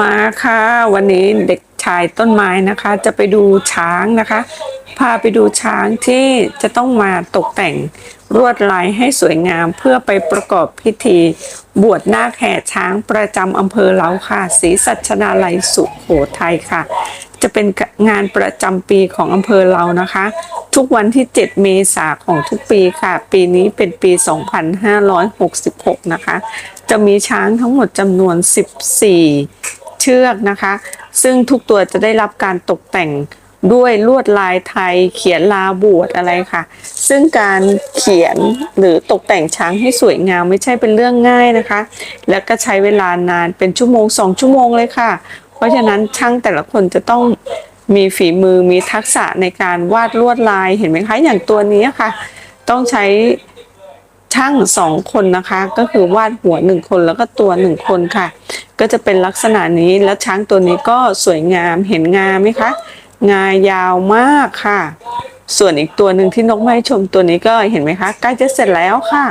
มาค่ะ วันนี้เด็กชายต้นไม้นะคะ จะไปดูช้างนะคะ พาไปดูช้างที่จะต้องมาตกแต่งลวดลายให้สวยงามเพื่อไปประกอบพิธี บวชนาคแห่ช้างประจำอำเภอเราค่ะศรีสัชนาลัยสุโขทัยค่ะ จะเป็นงานประจำปีของอำเภอเรานะคะ ทุกวันที่ 7 เมษาของทุกปีค่ะ ปีนี้เป็นปี 2566 นะคะ จะมีช้างทั้งหมดจำนวน 14 เชือกนะคะ ซึ่งทุกตัวจะได้รับการตกแต่งด้วยลวดลายไทยเขียนลาบวชอะไรค่ะ ซึ่งการเขียนหรือตกแต่งช้างให้สวยงามไม่ใช่เป็นเรื่องง่ายนะคะ แล้วก็ใช้เวลานานเป็นชั่วโมงสองชั่วโมงเลยค่ะ เพราะฉะนั้นช่างแต่ละคนจะต้องมีฝีมือมีทักษะในการวาดลวดลายเห็นไหมคะ อย่างตัวนี้ค่ะ ต้องใช้ช่างสองคนนะคะ ก็คือวาดหัวหนึ่งคนแล้วก็ตัวหนึ่งคนค่ะ ก็จะเป็นลักษณะนี้แล้วช้างตัวนี้ก็สวยงามเห็นงามไหมคะ งายาวมากค่ะ ส่วนอีกตัวหนึ่งที่นกไม่ชมตัวนี้ก็เห็นไหมคะใกล้จะเสร็จแล้วค่ะ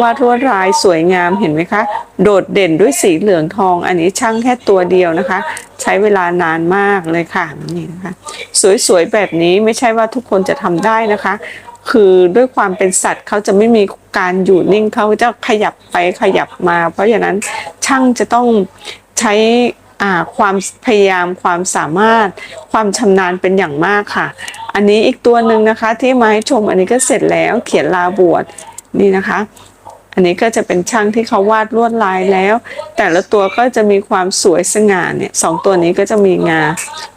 วาดลวดลายสวยงามเห็นไหมคะ โดดเด่นด้วยสีเหลืองทอง อันนี้ช่างแค่ตัวเดียวนะคะ ใช้เวลานานมากเลยค่ะนี่นะคะ สวยๆแบบนี้ไม่ใช่ว่าทุกคนจะทำได้นะคะ คือด้วยความเป็นสัตว์เขาจะไม่มีการอยู่นิ่งเขาจะขยับไปขยับมา เพราะฉะนั้นช่างจะต้องใช้ความพยายามความสามารถความชำนาญเป็นอย่างมากค่ะ อันนี้อีกตัวหนึ่งนะคะที่มาให้ชมอันนี้ก็เสร็จแล้วเขียนลาบวชนี่นะคะ อันนี้ก็จะเป็นช่างที่เขาวาดลวดลายแล้ว แต่ละตัวก็จะมีความสวยสง่าเนี่ยสองตัวนี้ก็จะมีงา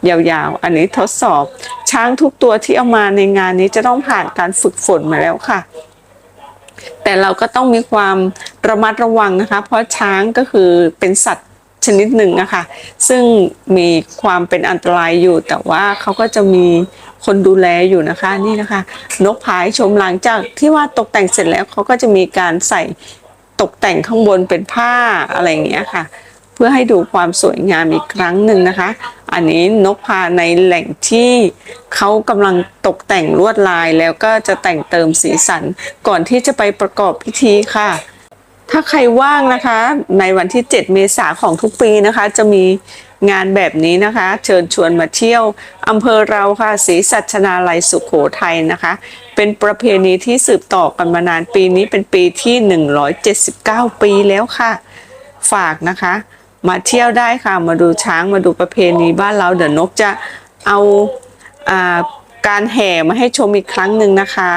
ยาวๆ อันนี้ทดสอบ ช้างทุกตัวที่เอามาในงานนี้จะต้องผ่านการฝึกฝนมาแล้วค่ะ แต่เราก็ต้องมีความระมัดระวังนะคะ เพราะช้างก็คือเป็นสัตว์ ชนิดหนึ่งนะคะซึ่งมีความเป็นอันตรายอยู่ แต่ว่าเขาก็จะมีคนดูแลอยู่นะคะนี่นะคะ นกพายชมหลังจากที่ว่าตกแต่งเสร็จแล้วเขาก็จะมีการใส่ตกแต่งข้างบนเป็นผ้าอะไรอย่างเงี้ยค่ะ เพื่อให้ดูความสวยงามอีกครั้งหนึ่งนะคะ อันนี้นกพาในแหล่งที่เขากำลังตกแต่งลวดลายแล้วก็จะแต่งเติมสีสันก่อนที่จะไปประกอบพิธีค่ะ ถ้าใครว่างนะคะ ในวันที่ 7 เมษาของทุกปีนะคะ จะมีงานแบบนี้นะคะ เชิญชวนมาเที่ยวอำเภอเราค่ะศรีสัชนาลัยสุขโขทัยนะคะ เป็นประเพณีที่สืบต่อกันมานานปีนี้เป็นปีที่ 179 ปีแล้วค่ะ ฝากนะคะ มาเที่ยวได้ค่ะมาดูช้างมาดูประเพณีบ้านเราเดี๋ยวนกจะเอาอาการแห่มาให้ชมอีกครั้งหนึ่งนะคะ